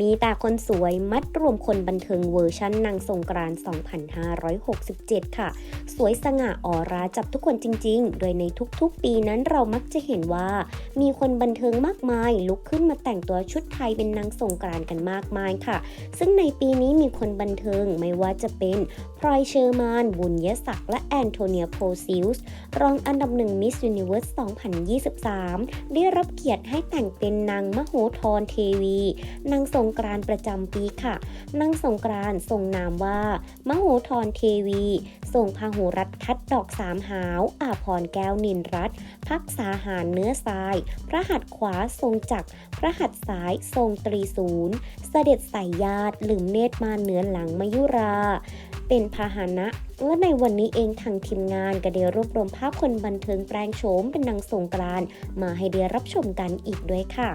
มีแต่คนสวยมัดรวมคนบันเทิงเวอร์ชันนางสงกรานต์2567 ค่ะ สวยสง่าออราจับทุกคนจริง ๆ โดยในทุกๆ ปีนั้นเรามักจะเห็นว่า มีคนบันเทิงมากมาย ลุกขึ้นมาแต่งตัวชุดไทยเป็นนางสงกรานต์กันมากมายค่ะ ซึ่งในปีนี้มีคนบันเทิงไม่ว่าจะเป็นพลอยเชอร์มาน บุญยศักดิ์และแอนโทเนียโพซิลส์รองอันดับหนึ่งมิส s u นิเวิร์ส2023 ได้รับเกียรติให้แต่งเป็นนางมโหธรเทวีนางสงงกรานต์ประจำปีค่ะ นางสงกรานต์ทรงนามว่า มโหธรเทวีทรงพาหุรัตน์คัดดอกสามหาว อาพรแก้วนินรัตพักษาหารเนื้อทราย พระหัตถ์ขวาทรงจักรพระหัตถ์ซ้ายทรงตรีศูนย์ เสด็จสายญาติลืมเนตรมาเหนือหลังมยุรา เป็นพาหนะและในวันนี้เองทางทีมงานก็ได้รวบรวมภาพคนบันเทิงแปลงโฉมเป็นนางสงกรานมาให้ได้รับชมกันอีกด้วยค่ะ